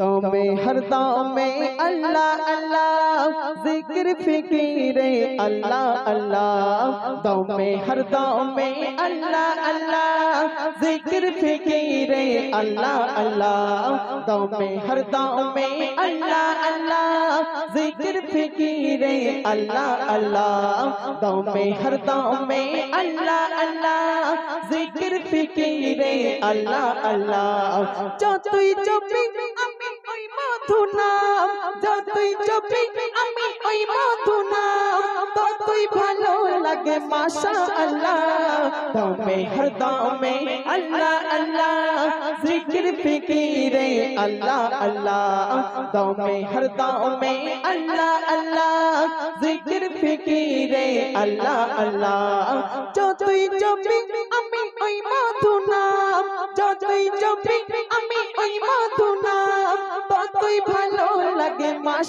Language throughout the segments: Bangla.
दमे हर दमे अल्लाह अल्लाह जिक्र फिकीर अल्लाह अल्लाह दमे हर दमे अल्लाह अल्लाह जिक्र फिकीर अल्लाह अल्लाह दमे हर दमे अल्लाह अल्लाह जिक्र फिकीर अल्लाह अल्लाह दमे हर दमे अल्लाह अल्लाह जिक्र फिकीर अल्लाह अल्लाह जो तुई चुपी মধু নাম, যতই চপি আমি ওই মধু নাম, ততই ভালো লাগে মাশা আল্লাহ দমে হর দমে আল্লাহ আল্লাহ, জিকির ফিকিরে আল্লাহ আল্লাহ। দমে হর দমে আল্লাহ আল্লাহ, জিকির ফিকিরে আল্লাহ আল্লাহ। যতই চপি আমি ওই মধু নাম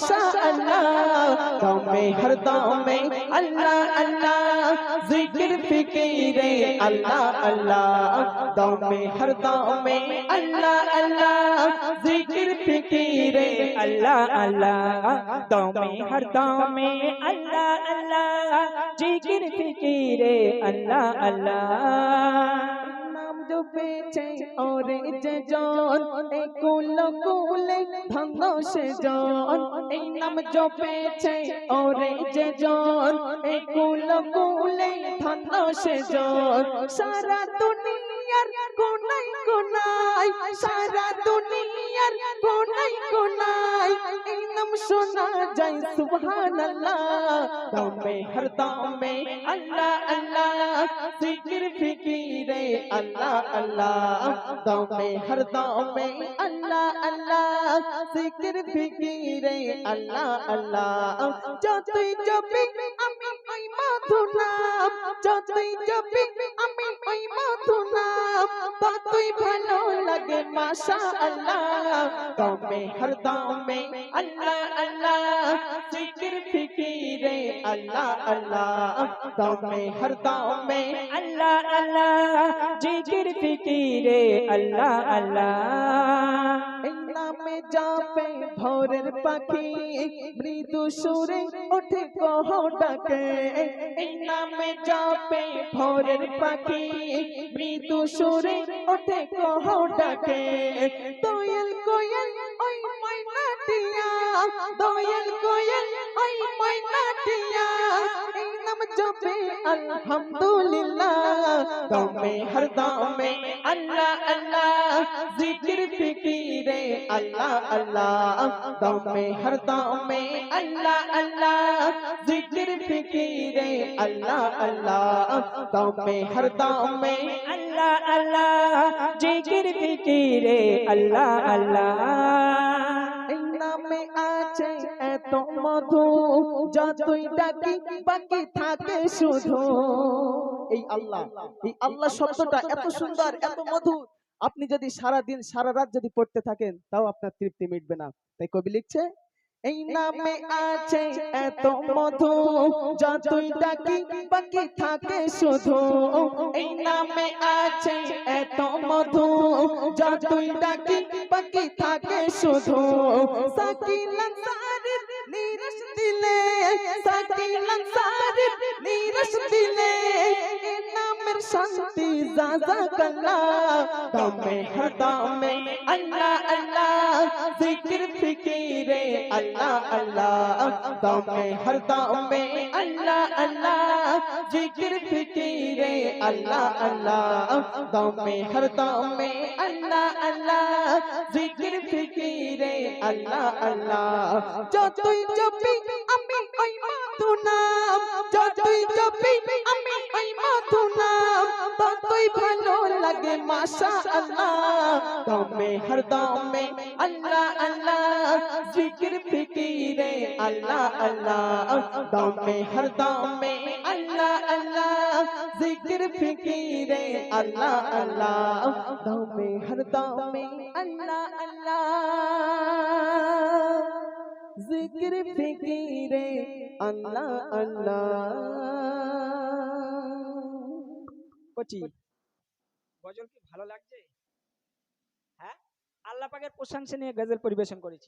माशा अल्लाह दम में हर दम में अल्लाह अल्लाह जिक्र फिक्र अल्लाह अल्लाह दम में हर दम में अल्लाह अल्लाह जिक्र फिक्र अल्लाह अल्लाह दम में हर दम में अल्लाह अल्लाह जिक्र फिक्र अल्लाह अल्लाह জপেছে ওরে যে জন, এই কুল কুলে ধন্য সে জন। এই নাম জপেছে ওরে যে জন, এই কুল কুলে ধন্য সে জন। সারা দুনিয়ার কোনাই কোনাই সারা দুনিয়ার কোনাই কোনাই এই নাম শোনা যায়, সুবহানাল্লাহ। দমে হর দমে, আল্লাহ আল্লাহ। ফিকিরে আল্লাহ আল্লাহ, দমে, হর দমে, আল্লাহ আল্লাহ, জিকির, ফিকিরে, আল্লাহ আল্লাহ। যতই জপি, আমি ওই মধু নাম যতই জপি, আমি ওই মধু আব্বা তুই ভালো লাগে মাশা আল্লাহ তমে হরদম মে আল্লাহ আল্লাহ। জিকির, ফিকিরে, আল্লাহ আল্লাহ। তমে হরদম মে আল্লাহ আল্লাহ। জিকির, ফিকিরে, আল্লাহ আল্লাহ। নামে যাবে ভোরের পাখি, মৃদু সুরে ওঠে কহ ডাকে। নামে যাবে ভোরের পাখি সুরে ওঠে কহ ডাকে দোয়েল কোয়েল ওই ময়নাটিয়া দোয়েল কোয়েল ওই ময়নাটিয়া এই নাম জপে আলহামদুলিল্লাহ। দমে হর দমে, আল্লাহ আল্লাহ। রে আল্লাহ আল্লাহ। দমে, হর দমে, আল্লাহ আল্লাহ। জিকির ফিকিরে, আল্লাহ আল্লাহ। দমে, হর দমে, আল্লাহ আল্লাহ। জিকির ফিকিরে, আল্লাহ আল্লাহ। নামে আছে এত মধু, যতই ডাকি বাকি থাকে শুধু। এই আল্লাহ এই আল্লাহ শব্দটা এত সুন্দর, এত মধুর। আপনি যদি সারা দিন সারা রাত যদি পড়তে থাকেন তাও আপনার তৃপ্তি মিটবে না। তাই কবি লিখছে এই নামে আছে এত মধু যতই ডাকি বাকি থাকে শুধু। এই নামে আছে এত মধু যতই ডাকি বাকি থাকে শুধু। সাকিল আনসারির নিরশ দিলে সাকিল আনসারির নিরশ দিলে শান্তি জাজা কাল্লা দমে হর দমে আল্লাহ আল্লাহ। জিকির, ফিকিরে, আল্লাহ আল্লাহ। দমে হর দমে আল্লাহ আল্লাহ। জিকির, ফিকিরে, আল্লাহ আল্লাহ। দমে হর দমে আল্লাহ আল্লাহ। জিকির, ফিকিরে, আল্লাহ আল্লাহ। যতই জপি আমি ওই মধু নাম যতই নাম ততই ভালো লাগে মাশা আল্লাহ দমে, হর দমে, আল্লাহ আল্লাহ। জিকির, ফিকিরে, আল্লাহ আল্লাহ। দমে, হর দমে, আল্লাহ আল্লাহ। জিকির, ফিকিরে, আল্লাহ আল্লাহ। দমে, হর দমে, আল্লাহ আল্লাহ। জিকির, ফিকিরে, আল্লাহ আল্লাহ। কচি গজল কি ভালো লাগছে? হ্যাঁ? আল্লাহ পাকের প্রশংসা নিয়ে গজল পরিবেশন করেছি।